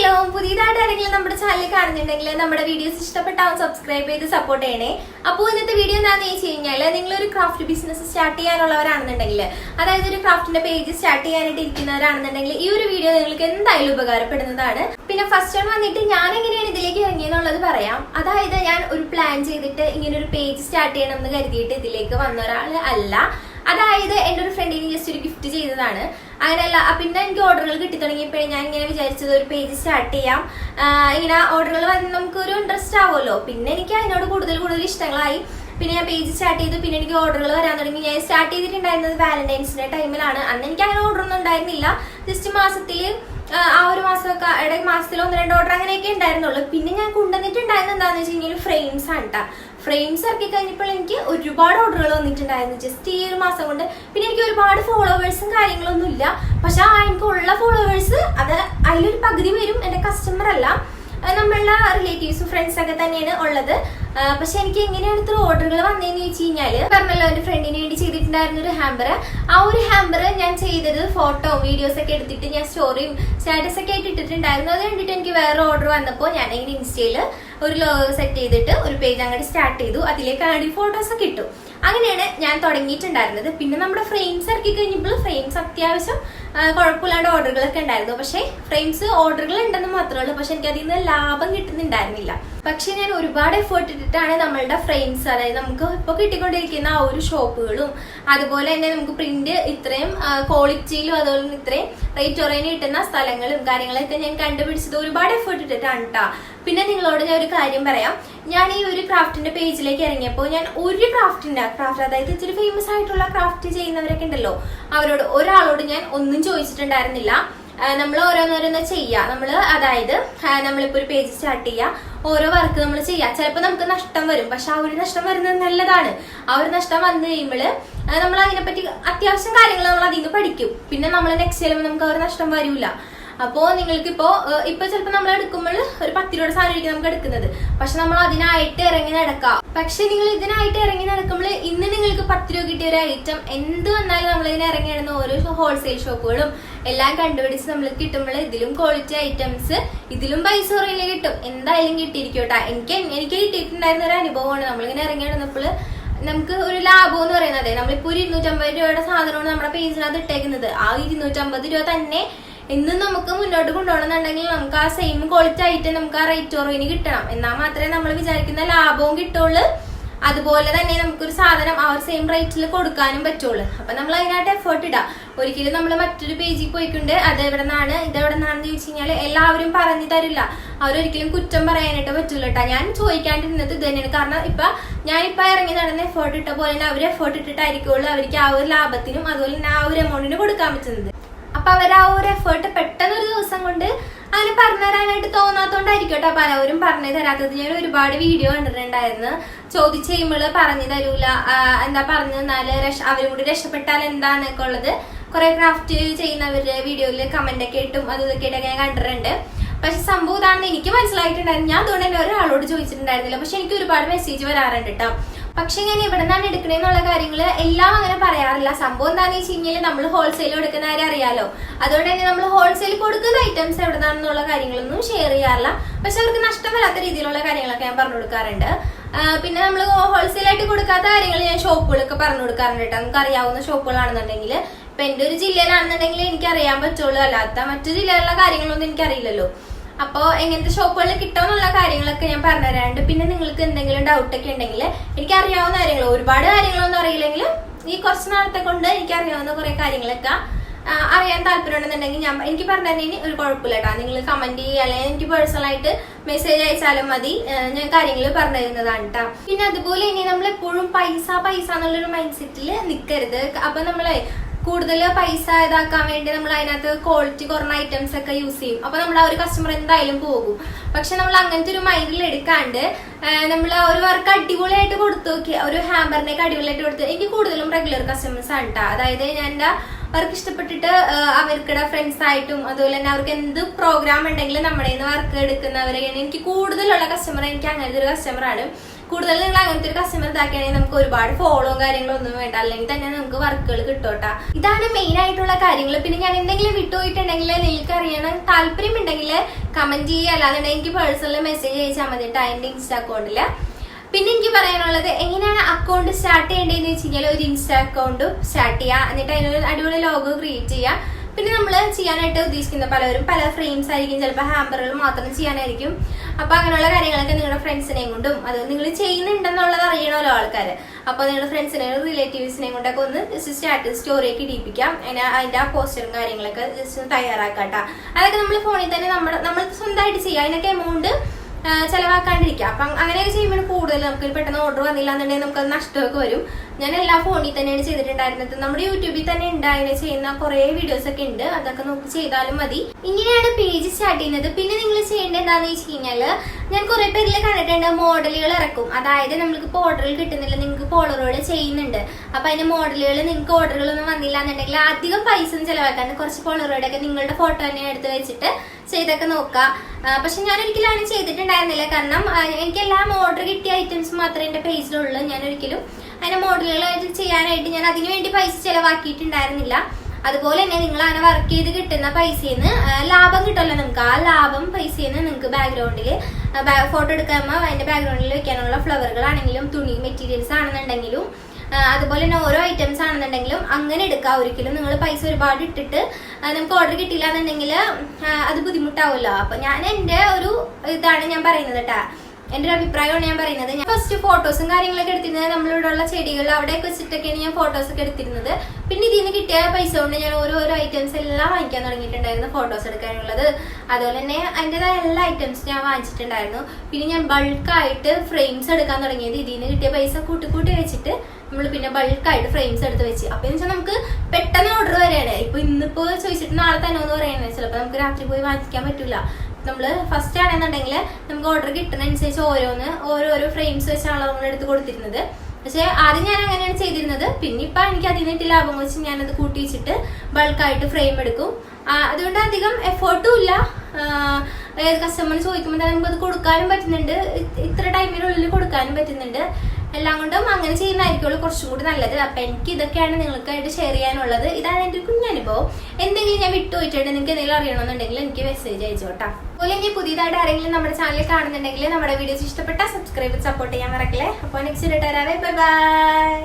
Hello പുതിയതായിട്ട് ആരെങ്കിലും നമ്മുടെ ചാനൽ കാണുന്നുണ്ടെങ്കിൽ നമ്മുടെ വീഡിയോസ് ഇഷ്ടപ്പെട്ടാവും സബ്സ്ക്രൈബ് ചെയ്ത് സപ്പോർട്ട് ചെയ്യണേ. അപ്പോൾ ഇന്നത്തെ വീഡിയോ എന്താണെന്ന് വെച്ച് കഴിഞ്ഞാൽ നിങ്ങളൊരു ക്രാഫ്റ്റ് ബിസിനസ് സ്റ്റാർട്ട് ചെയ്യാനുള്ളവരാണെന്നുണ്ടെങ്കിൽ അതായത് ഒരു ക്രാഫ്റ്റിന്റെ പേജ് സ്റ്റാർട്ട് ചെയ്യാനായിട്ട് ഇരിക്കുന്നവരാണെന്നുണ്ടെങ്കിൽ ഈ ഒരു വീഡിയോ നിങ്ങൾക്ക് എന്തായാലും ഉപകാരപ്പെടുന്നതാണ്. പിന്നെ ഫസ്റ്റ് ടൈം വന്നിട്ട് ഞാൻ എങ്ങനെയാണ് ഇതിലേക്ക് ഇറങ്ങിയെന്നുള്ളത് പറയാം. അതായത് ഞാൻ ഒരു പ്ലാൻ ചെയ്തിട്ട് ഇങ്ങനെ ഒരു പേജ് സ്റ്റാർട്ട് ചെയ്യണം എന്ന് കരുതിയിട്ട് ഇതിലേക്ക് വന്ന ഒരാൾ അല്ല. അതായത് എന്റെ ഒരു ഫ്രണ്ടിന് ജസ്റ്റ് ഒരു ഗിഫ്റ്റ് ചെയ്തതാണ്. അങ്ങനെയല്ല പിന്നെ എനിക്ക് ഓർഡറുകൾ കിട്ടി തുടങ്ങിയപ്പോഴേ ഞാൻ ഇങ്ങനെ വിചാരിച്ചത് ഒരു പേജ് സ്റ്റാർട്ട് ചെയ്യാം. ഇങ്ങനെ ഓർഡറുകൾ വന്ന് നമുക്ക് ഒരു ഇൻട്രസ്റ്റ് ആവുമല്ലോ. പിന്നെ എനിക്ക് അതിനോട് കൂടുതൽ കൂടുതൽ ഇഷ്ടങ്ങളായി. പിന്നെ ഞാൻ പേജ് സ്റ്റാർട്ട് ചെയ്തു പിന്നെ എനിക്ക് ഓർഡറുകൾ വരാൻ തുടങ്ങി. ഞാൻ സ്റ്റാർട്ട് ചെയ്തിട്ടുണ്ടായിരുന്നത് വാലന്റൈൻസിന്റെ ടൈമിലാണ് അന്ന് എനിക്ക് അങ്ങനെ ഓർഡർ ഒന്നും ഉണ്ടായിരുന്നില്ല. ജസ്റ്റ് മാസത്തിൽ ആ ഒരു മാസമൊക്കെ മാസത്തിൽ ഒന്ന് രണ്ട് ഓർഡർ അങ്ങനെയൊക്കെ ഉണ്ടായിരുന്നുള്ളൂ. പിന്നെ ഞാൻ കൊണ്ടുവന്നിട്ടുണ്ടായിരുന്നത് എന്താണെന്ന് വെച്ച് കഴിഞ്ഞാൽ ഫ്രെയിംസ് ആണ് കേട്ടോ ഫ്രെയിംസ് ഇറക്കി കഴിഞ്ഞപ്പോൾ എനിക്ക് ഒരുപാട് ഓർഡറുകൾ വന്നിട്ടുണ്ടായിരുന്നു. ജസ്റ്റ് ഈ ഒരു മാസം കൊണ്ട്. പിന്നെ എനിക്ക് ഒരുപാട് ഫോളോവേഴ്സും കാര്യങ്ങളൊന്നും ഇല്ല. പക്ഷെ ആ എനിക്കുള്ള ഫോളോവേഴ്സ് അത് അതിലൊരു പകുതി പേരും എന്റെ കസ്റ്റമർ അല്ല. നമ്മളുടെ റിലേറ്റീവ്സും ഫ്രണ്ട്സൊക്കെ തന്നെയാണ് ഉള്ളത്. പക്ഷെ എനിക്ക് എങ്ങനെയാണ് ഇത്ര ഓർഡറുകൾ വന്നതെന്ന് ചോദിച്ചു കഴിഞ്ഞാൽ പറഞ്ഞല്ലോ എന്റെ ഫ്രണ്ടിന് വേണ്ടി ചെയ്തിട്ടുണ്ടായിരുന്ന ഒരു ഹാമ്പർ ആ ഒരു ഹാമ്പർ ഞാൻ ചെയ്തത് ഫോട്ടോ വീഡിയോസ് ഒക്കെ എടുത്തിട്ട് ഞാൻ സ്റ്റോറിയും സ്റ്റാറ്റസ് ഒക്കെ ആയിട്ട് ഇട്ടിട്ടുണ്ടായിരുന്നു. അത് കണ്ടിട്ട് എനിക്ക് വേറെ ഓർഡർ വന്നപ്പോൾ ഞാൻ ഇങ്ങനെ ഇൻസ്റ്റയിൽ ഒരു ലോഗോ സെറ്റ് ചെയ്തിട്ട് ഒരു പേജ് അങ്ങോട്ട് സ്റ്റാർട്ട് ചെയ്തു. അതിലേക്ക് ആടി ഫോട്ടോസ് ഒക്കെ ഇട്ടു. അങ്ങനെയാണ് ഞാൻ തുടങ്ങിയിട്ടുണ്ടായിരുന്നത്. പിന്നെ നമ്മുടെ ഫ്രെയിംസ് ഇറക്കി കഴിഞ്ഞപ്പോൾ ഫ്രെയിംസ് അത്യാവശ്യം കുഴപ്പമില്ലാണ്ട് ഓർഡറുകളൊക്കെ ഉണ്ടായിരുന്നു. പക്ഷേ ഫ്രെയിംസ് ഓർഡറുകൾ ഉണ്ടെന്ന് മാത്രമേ ഉള്ളൂ. പക്ഷെ എനിക്ക് അതിൽ നിന്ന് ലാഭം കിട്ടുന്നുണ്ടായിരുന്നില്ല. പക്ഷെ ഞാൻ ഒരുപാട് എഫേർട്ട് ഇട്ടിട്ടാണ് നമ്മളുടെ ഫ്രെയിംസ് അതായത് നമുക്ക് ഇപ്പോൾ കിട്ടിക്കൊണ്ടിരിക്കുന്ന ആ ഒരു ഷോപ്പുകളും അതുപോലെ തന്നെ നമുക്ക് പ്രിന്റ് ഇത്രയും ക്വാളിറ്റിയിലും അതുപോലെ തന്നെ ഇത്രയും റേറ്റ് കുറയാൻ കിട്ടുന്ന സ്ഥലങ്ങളും കാര്യങ്ങളൊക്കെ ഞാൻ കണ്ടുപിടിച്ചത് ഒരുപാട് എഫേർട്ട് ഇട്ടിട്ടാണ് കേട്ടോ പിന്നെ നിങ്ങളോട് ഞാൻ ഒരു കാര്യം പറയാം. ഞാൻ ഈ ഒരു ക്രാഫ്റ്റിന്റെ പേജിലേക്ക് ഇറങ്ങിയപ്പോൾ ഞാൻ ഒരു ക്രാഫ്റ്റിന്റെ ക്രാഫ്റ്റ് അതായത് ഇച്ചിരി ഫേമസ് ആയിട്ടുള്ള ക്രാഫ്റ്റ് ചെയ്യുന്നവരൊക്കെ ഉണ്ടല്ലോ. അവരോട് ഒരാളോട് ഞാൻ ഒന്നും ചോദിച്ചിട്ടുണ്ടായിരുന്നില്ല. നമ്മൾ ഓരോന്നോരോന്ന് ചെയ്യുക നമ്മൾ അതായത് നമ്മളിപ്പോൾ നമ്മളിപ്പോ ഒരു പേജ് സ്റ്റാർട്ട് ചെയ്യുക ഓരോ വർക്ക് നമ്മൾ ചെയ്യുക ചിലപ്പോൾ നമുക്ക് നഷ്ടം വരും. പക്ഷെ ആ ഒരു നഷ്ടം വരുന്നത് നല്ലതാണ്. ആ ഒരു നഷ്ടം വന്നു കഴിയുമ്പോൾ നമ്മൾ അതിനെപ്പറ്റി അത്യാവശ്യം കാര്യങ്ങൾ നമ്മൾ അതിൽ നിന്ന് പഠിക്കും. പിന്നെ നമ്മൾ നെക്സ്റ്റ് ചെയ്യുമ്പോൾ നമുക്ക് ആ ഒരു നഷ്ടം വരില്ല അപ്പോ നിങ്ങൾക്ക് ഇപ്പോ ഇപ്പൊ ചിലപ്പോ നമ്മൾ എടുക്കുമ്പോൾ ഒരു പത്ത് രൂപയുടെ സാധനം ആയിരിക്കും നമുക്ക് എടുക്കുന്നത്. പക്ഷെ നമ്മൾ അതിനായിട്ട് ഇറങ്ങി നടക്കാം. പക്ഷെ നിങ്ങൾ ഇതിനായിട്ട് ഇറങ്ങി നടക്കുമ്പോൾ ഇന്ന് നിങ്ങൾക്ക് പത്ത് രൂപ കിട്ടിയ ഒരു ഐറ്റം എന്ത് വന്നാലും നമ്മൾ ഇതിന് ഇറങ്ങി നടന്ന ഓരോ ഹോൾസെയിൽ ഷോപ്പുകളും എല്ലാം കണ്ടുപിടിച്ച് നമ്മൾ കിട്ടുമ്പോൾ ഇതിലും ക്വാളിറ്റി ഐറ്റംസ് ഇതിലും പൈസ കുറയില്ല കിട്ടും. എന്തായാലും കിട്ടിയിരിക്കോട്ടെ കേട്ടോ. എനിക്ക് എനിക്ക് കിട്ടിയിട്ടുണ്ടായിരുന്ന ഒരു അനുഭവമാണ് നമ്മളിങ്ങനെ ഇറങ്ങി നടന്നപ്പോൾ നമുക്ക് ഒരു ലാഭം എന്ന് പറയുന്നത്. നമ്മളിപ്പോ ഒരു ഇരുന്നൂറ്റമ്പത് രൂപയുടെ സാധനമാണ് നമ്മുടെ പേജിനകത്ത് ഇട്ടേക്കുന്നത്. ആ ഇരുന്നൂറ്റമ്പത് രൂപ തന്നെ ഇന്ന് നമുക്ക് മുന്നോട്ട് കൊണ്ടുപോകണമെന്നുണ്ടെങ്കിൽ നമുക്ക് ആ സെയിം ക്വാളിറ്റി ആയിട്ട് നമുക്ക് ആ റേറ്റ് കുറവിന് കിട്ടണം. എന്നാൽ മാത്രമേ നമ്മൾ വിചാരിക്കുന്ന ലാഭവും കിട്ടുള്ളൂ. അതുപോലെ തന്നെ നമുക്കൊരു സാധനം ആ ഒരു സെയിം റേറ്റിൽ കൊടുക്കാനും പറ്റുള്ളൂ. അപ്പൊ നമ്മൾ അതിനായിട്ട് എഫേർട്ട് ഇടാം. ഒരിക്കലും നമ്മൾ മറ്റൊരു പേജിൽ പോയിക്കൊണ്ട് അത് എവിടെ നിന്നാണ് ഇത് എവിടെ നിന്നാണെന്ന് ചോദിച്ചു കഴിഞ്ഞാൽ എല്ലാവരും പറഞ്ഞു തരില്ല. അവരൊരിക്കലും കുറ്റം പറയാനായിട്ട് പറ്റില്ല കേട്ടോ ഞാൻ ചോദിക്കാണ്ടിരുന്നത് ഇത് തന്നെയാണ്. കാരണം ഇപ്പൊ ഞാനിപ്പോ ഇറങ്ങി നടന്ന എഫേർട്ട് ഇട്ട പോലെ തന്നെ അവർ എഫേർട്ട് ഇട്ടിട്ടായിരിക്കുള്ളൂ അവർക്ക് ആ ഒരു ലാഭത്തിനും അതുപോലെ തന്നെ ആ ഒരു എമൗണ്ടിന് കൊടുക്കാൻ പറ്റുന്നത്. അപ്പൊ അവർ ആ ഒരു എഫേർട്ട് പെട്ടെന്ന് ഒരു ദിവസം കൊണ്ട് അങ്ങനെ പറഞ്ഞു തരാനായിട്ട് തോന്നാത്തോണ്ടായിരിക്കും കേട്ടോ പലവരും പറഞ്ഞു തരാത്തത്. ഞാൻ ഒരുപാട് വീഡിയോ കണ്ടിട്ടുണ്ടായിരുന്നു. ചോദിച്ചു കഴിയുമ്പോൾ പറഞ്ഞു തരൂല. എന്താ പറഞ്ഞു തന്നാൽ അവരും കൂടി രക്ഷപ്പെട്ടാൽ എന്താന്നൊക്കെ ഉള്ളത് കുറെ ക്രാഫ്റ്റ് ചെയ്യുന്നവരുടെ വീഡിയോയിൽ കമന്റ് ഒക്കെ ഇട്ടും അതും ഇതൊക്കെ ഞാൻ കണ്ടിട്ടുണ്ട്. പക്ഷെ സംഭവം ഇതാണെന്ന് എനിക്ക് മനസ്സിലായിട്ടുണ്ടായിരുന്നു. ഞാൻ അതുകൊണ്ട് തന്നെ ഒരാളോട് ചോദിച്ചിട്ടുണ്ടായിരുന്നില്ല. പക്ഷെ എനിക്ക് ഒരുപാട് മെസ്സേജ് വരാറുണ്ട് കേട്ടോ പക്ഷെ ഞാൻ എവിടെ നിന്നാണ് എടുക്കണേന്നുള്ള കാര്യങ്ങൾ എല്ലാം അങ്ങനെ പറയാറില്ല. സംഭവം എന്താണെന്ന് വെച്ച് കഴിഞ്ഞാൽ നമ്മൾ ഹോൾസെയിൽ എടുക്കുന്നവരെ അറിയാലോ. അതുകൊണ്ട് തന്നെ നമ്മൾ ഹോൾസെയിൽ കൊടുക്കുന്ന ഐറ്റംസ് എവിടെ നിന്നാണെന്നുള്ള കാര്യങ്ങളൊന്നും ഷെയർ ചെയ്യാറില്ല. പക്ഷെ അവർക്ക് നഷ്ടം വരാത്ത രീതിയിലുള്ള കാര്യങ്ങളൊക്കെ ഞാൻ പറഞ്ഞു കൊടുക്കാറുണ്ട്. പിന്നെ നമ്മൾ ഹോൾസെയിൽ ആയിട്ട് കൊടുക്കാത്ത കാര്യങ്ങൾ ഞാൻ ഷോപ്പുകളൊക്കെ പറഞ്ഞു കൊടുക്കാറുണ്ട് കേട്ടോ. നമുക്ക് അറിയാവുന്ന ഷോപ്പുകളാണെന്നുണ്ടെങ്കിൽ ഇപ്പൊ എന്റെ ഒരു ജില്ലയിലാണെന്നുണ്ടെങ്കിൽ എനിക്ക് അറിയാൻ പറ്റുള്ളൂ. അല്ലാത്ത മറ്റു ജില്ലയിലുള്ള കാര്യങ്ങളൊന്നും എനിക്കറിയില്ലല്ലോ. അപ്പോൾ എങ്ങനത്തെ ഷോപ്പുകളിൽ കിട്ടുമെന്നുള്ള കാര്യങ്ങളൊക്കെ ഞാൻ പറഞ്ഞുതരാറുണ്ട്. പിന്നെ നിങ്ങൾക്ക് എന്തെങ്കിലും ഡൗട്ട് ഒക്കെ ഉണ്ടെങ്കിൽ എനിക്ക് അറിയാവുന്ന കാര്യങ്ങൾ ഒരുപാട് കാര്യങ്ങളൊന്നും അറിയില്ലെങ്കിലും ഈ കുറച്ച് നാളത്തെ കൊണ്ട് എനിക്ക് അറിയാവുന്ന കുറെ കാര്യങ്ങളൊക്കെ അറിയാൻ താല്പര്യമുണ്ടെന്നുണ്ടെങ്കിൽ ഞാൻ എനിക്ക് പറഞ്ഞു തന്നതിന് ഒരു കുഴപ്പമില്ല കേട്ടോ. നിങ്ങൾ കമന്റ് ചെയ്യുക അല്ലെങ്കിൽ എനിക്ക് പേഴ്സണൽ ആയിട്ട് മെസ്സേജ് അയച്ചാലും മതി. ഞാൻ കാര്യങ്ങൾ പറഞ്ഞു തരുന്നതാണ് കേട്ടോ. പിന്നെ അതുപോലെ ഇനി നമ്മൾ എപ്പോഴും പൈസ പൈസ എന്നുള്ളൊരു മൈൻഡ് സെറ്റിൽ നിൽക്കരുത് അപ്പൊ നമ്മളെ കൂടുതൽ പൈസ ഇതാക്കാൻ വേണ്ടി നമ്മൾ അതിനകത്ത് ക്വാളിറ്റി കുറഞ്ഞ ഐറ്റംസ് ഒക്കെ യൂസ് ചെയ്യും. അപ്പൊ നമ്മൾ ആ ഒരു കസ്റ്റമർ എന്തായാലും പോകും. പക്ഷെ നമ്മൾ അങ്ങനത്തെ ഒരു മൈൻഡിൽ എടുക്കാണ്ട് നമ്മൾ ഒരു വർക്ക് അടിപൊളിയായിട്ട് കൊടുത്തു ഒരു ഹാമ്പറിനൊക്കെ അടിപൊളിയായിട്ട് കൊടുത്തു എനിക്ക് കൂടുതലും റെഗുലർ കസ്റ്റമേഴ്സ് ആണ് കേട്ടോ അതായത് ഞാൻ എന്റെ അവർക്ക് ഇഷ്ടപ്പെട്ടിട്ട് അവർക്കിടെ ഫ്രണ്ട്സ് ആയിട്ടും അതുപോലെ തന്നെ അവർക്ക് എന്ത് പ്രോഗ്രാം ഉണ്ടെങ്കിലും നമ്മുടെ നിന്ന് വർക്ക് എടുക്കുന്നവരെയാണ് എനിക്ക് കൂടുതലുള്ള കസ്റ്റമർ എനിക്ക് അങ്ങനത്തെ ഒരു കസ്റ്റമറാണ് കൂടുതൽ നിങ്ങൾ അങ്ങനത്തെ ഒരു കസ്റ്റമർ ഇതാക്കുകയാണെങ്കിൽ നമുക്ക് ഒരുപാട് ഫോളോ കാര്യങ്ങളും ഒന്നും വേണ്ട. അല്ലെങ്കിൽ തന്നെ നമുക്ക് വർക്കുകൾ കിട്ടോട്ടാ. ഇതാണ് മെയിൻ ആയിട്ടുള്ള കാര്യങ്ങൾ പിന്നെ ഞാൻ എന്തെങ്കിലും വിട്ടുപോയിട്ടുണ്ടെങ്കിൽ നിങ്ങൾക്ക് അറിയണം. താല്പര്യം ഉണ്ടെങ്കിൽ കമന്റ് ചെയ്യുക. അല്ലാതെ എനിക്ക് പേഴ്സണൽ മെസ്സേജ് അയച്ചാൽ മതി കേട്ടോ ഇൻസ്റ്റാ അക്കൗണ്ടിൽ പിന്നെ എനിക്ക് പറയാനുള്ളത് എങ്ങനെയാണ് അക്കൗണ്ട് സ്റ്റാർട്ട് ചെയ്യേണ്ടതെന്ന് വെച്ച് കഴിഞ്ഞാൽ ഒരു ഇൻസ്റ്റാ അക്കൗണ്ട് സ്റ്റാർട്ട് ചെയ്യുക. എന്നിട്ട് അതിനൊരു അടിപൊളി ലോഗോ ക്രിയേറ്റ് ചെയ്യുക. പിന്നെ നമ്മൾ ചെയ്യാനായിട്ട് ഉദ്ദേശിക്കുന്ന പലവരും പല ഫ്രെയിംസ് ആയിരിക്കും ചിലപ്പോൾ ഹാമ്പറുകൾ മാത്രം ചെയ്യാനായിരിക്കും. അപ്പൊ അങ്ങനെയുള്ള കാര്യങ്ങളൊക്കെ നിങ്ങളുടെ ഫ്രണ്ട്സിനെയും കൊണ്ടും അത് നിങ്ങൾ ചെയ്യുന്നുണ്ടെന്നുള്ളത് അറിയണമല്ലോ ആൾക്കാർ അപ്പൊ നിങ്ങളുടെ ഫ്രണ്ട്സിനെയും റിലേറ്റീവ്സിനെയും കൊണ്ടൊക്കെ ഒന്ന് ജസ്റ്റ് സ്റ്റാറ്റസ് സ്റ്റോറിയൊക്കെ ഇടിപ്പിക്കാം. അതിന് അതിന്റെ ആ പോസ്റ്ററും കാര്യങ്ങളൊക്കെ ജസ്റ്റ് തയ്യാറാക്കാട്ടാ. അതൊക്കെ നമ്മൾ ഫോണിൽ തന്നെ നമ്മൾ നമ്മൾ സ്വന്തമായിട്ട് ചെയ്യാം. അതിനൊക്കെ എമൗണ്ട് ചെലവാക്കാണ്ടിരിക്കുക അപ്പം അങ്ങനെയൊക്കെ ചെയ്യുമ്പോൾ കൂടുതൽ നമുക്ക് പെട്ടെന്ന് ഓർഡർ വന്നില്ല എന്നുണ്ടെങ്കിൽ നമുക്ക് അത് നഷ്ടമൊക്കെ വരും. ഞാൻ എല്ലാ ഫോണിൽ തന്നെയാണ് ചെയ്തിട്ടുണ്ടായിരുന്നത്. നമ്മുടെ യൂട്യൂബിൽ തന്നെ ഉണ്ട് അതിനെ ചെയ്യുന്ന കുറേ വീഡിയോസ് ഒക്കെ ഉണ്ട്. അതൊക്കെ നോക്കി ചെയ്താലും മതി. ഇങ്ങനെയാണ് പേജ് സ്റ്റാർട്ട് ചെയ്യുന്നത്. പിന്നെ നിങ്ങൾ ചെയ്യേണ്ടത് എന്താണെന്ന് വെച്ച് കഴിഞ്ഞാൽ ഞാൻ കുറെ പേരിൽ കണ്ടിട്ടുണ്ട് മോഡലുകൾ ഇറക്കും. അതായത് നമുക്ക് ഇപ്പോൾ ഓർഡറുകൾ കിട്ടുന്നില്ല. നിങ്ങൾക്ക് പോളറോട് ചെയ്യുന്നുണ്ട്. അപ്പൊ അതിന്റെ മോഡലുകൾ നിങ്ങൾക്ക് ഓർഡറുകളൊന്നും വന്നില്ല എന്നുണ്ടെങ്കിൽ അധികം പൈസ ചെലവാക്കാണ്ട് കുറച്ച് ഒക്കെ നിങ്ങളുടെ ഫോട്ടോ തന്നെ എടുത്ത് വെച്ചിട്ട് ചെയ്തൊക്കെ നോക്കുക പക്ഷെ ഞാൻ ഒരിക്കലും അങ്ങനെ ചെയ്തിട്ടുണ്ടായിരുന്നില്ല. കാരണം എനിക്ക് എല്ലാം ഓർഡർ കിട്ടിയ ഐറ്റംസ് മാത്രമേ എന്റെ പേജിലുള്ളൂ ഞാൻ ഒരിക്കലും അതിന്റെ മോഡലുകളായിട്ട് ചെയ്യാനായിട്ട് ഞാൻ അതിനു വേണ്ടി പൈസ ചെലവാക്കിയിട്ടുണ്ടായിരുന്നില്ല. അതുപോലെ തന്നെ നിങ്ങൾ അങ്ങനെ വർക്ക് ചെയ്ത് കിട്ടുന്ന പൈസയിൽ ലാഭം കിട്ടുമല്ലോ നിങ്ങൾക്ക്. ആ ലാഭം പൈസയിൽ നിങ്ങൾക്ക് ബാക്ക്ഗ്രൗണ്ടിൽ ഫോട്ടോ എടുക്കുമ്പോൾ അതിന്റെ ബാക്ക്ഗ്രൗണ്ടിൽ വെക്കാനുള്ള ഫ്ലവറുകളാണെങ്കിലും തുണി മെറ്റീരിയൽസ് ആണെന്നുണ്ടെങ്കിലും അതുപോലെ തന്നെ ഓരോ ഐറ്റംസ് ആണെന്നുണ്ടെങ്കിലും അങ്ങനെ എടുക്കാം. ഒരിക്കലും നിങ്ങൾ പൈസ ഒരുപാട് ഇട്ടിട്ട് നമുക്ക് ഓർഡർ കിട്ടിയില്ല എന്നുണ്ടെങ്കിൽ അത് ബുദ്ധിമുട്ടാവുമല്ലോ അപ്പൊ ഞാൻ എന്റെ ഒരു ഇതാണ് ഞാൻ പറയുന്നത് കേട്ടാ എന്റെ ഒരു അഭിപ്രായമാണ് ഞാൻ പറയുന്നത്. ഞാൻ ഫസ്റ്റ് ഫോട്ടോസും കാര്യങ്ങളൊക്കെ എടുത്തിരുന്നത് നമ്മളിവിടെ ഉള്ള ചെടികൾ അവിടെയൊക്കെ വെച്ചിട്ടൊക്കെയാണ് ഞാൻ ഫോട്ടോസ് ഒക്കെ എടുത്തിരുന്നത്. പിന്നെ ഇതിൽ നിന്ന് കിട്ടിയ പൈസ കൊണ്ട് ഞാൻ ഓരോരോ ഐറ്റംസ് എല്ലാം വാങ്ങിക്കാൻ തുടങ്ങിയിട്ടുണ്ടായിരുന്നു ഫോട്ടോസ് എടുക്കാനുള്ളത്. അതുപോലെ തന്നെ അതിന്റെതായ എല്ലാ ഐറ്റംസ് ഞാൻ വാങ്ങിച്ചിട്ടുണ്ടായിരുന്നു. പിന്നെ ഞാൻ ബൾക്കായിട്ട് ഫ്രെയിംസ് എടുക്കാൻ തുടങ്ങിയത്. ഇതിൽ നിന്ന് കിട്ടിയ പൈസ കൂട്ടി കൂട്ടി വെച്ചിട്ട് നമ്മൾ പിന്നെ ബൾക്കായിട്ട് ഫ്രെയിംസ് എടുത്ത് വെച്ച്. അപ്പൊ എന്ന് വെച്ചാൽ നമുക്ക് പെട്ടെന്ന് ഓർഡർ വരെയാണ് ഇപ്പൊ ഇന്നിപ്പോ ചോദിച്ചിട്ട് നാളെ തന്നെ എന്ന് പറയുന്നത് ചിലപ്പോൾ നമുക്ക് രാത്രി പോയി വാങ്ങിക്കാൻ പറ്റൂല. നമ്മൾ ഫസ്റ്റ് ആണെന്നുണ്ടെങ്കിൽ നമുക്ക് ഓർഡർ കിട്ടുന്നതനുസരിച്ച് ഓരോന്ന് ഓരോരോ ഫ്രെയിംസ് വെച്ചാണ് നമ്മൾ എടുത്ത് കൊടുത്തിരുന്നത്. പക്ഷേ ആദ്യം ഞാൻ അങ്ങനെയാണ് ചെയ്തിരുന്നത്. പിന്നെ ഇപ്പൊ എനിക്ക് അതിനായിട്ട് ലാഭം വെച്ച് ഞാനത് കൂട്ടി വെച്ചിട്ട് ബൾക്കായിട്ട് ഫ്രെയിം എടുക്കും. അതുകൊണ്ട് അധികം എഫേർട്ടും ഇല്ല. കസ്റ്റമർ ചോദിക്കുമ്പോൾ തന്നെ നമുക്കത് കൊടുക്കാനും പറ്റുന്നുണ്ട്. ഇത്ര ടൈമിനുള്ളിൽ കൊടുക്കാനും പറ്റുന്നുണ്ട്. എല്ലാം കൊണ്ടും അങ്ങനെ ചെയ്യുന്നതായിരിക്കുള്ളൂ. കുറച്ചും കൂടി നല്ലത്. അപ്പൊ എനിക്ക് ഇതൊക്കെയാണ് നിങ്ങൾക്കായിട്ട് ഷെയർ ചെയ്യാനുള്ളത്. ഇതാണ് ഒരു കുഞ്ഞനുഭവം എന്തെങ്കിലും ഞാൻ വിട്ടുപോയിട്ടുണ്ട് നിങ്ങൾക്ക് എന്തെങ്കിലും അറിയണമെന്നുണ്ടെങ്കിൽ എനിക്ക് മെസ്സേജ് അയച്ചോട്ടാ അതുപോലെ ഇനി പുതിയതായിട്ട് ആരെങ്കിലും നമ്മുടെ ചാനൽ കാണുന്നുണ്ടെങ്കിൽ നമ്മുടെ വീഡിയോസ് ഇഷ്ടപ്പെട്ടാൽ സബ്സ്ക്രൈബ് സപ്പോർട്ട് ചെയ്യാൻ മറക്കല്ലേ. അപ്പോൾ നെക്സ്റ്റ് ഇട്ടാരേ ബൈ ബൈ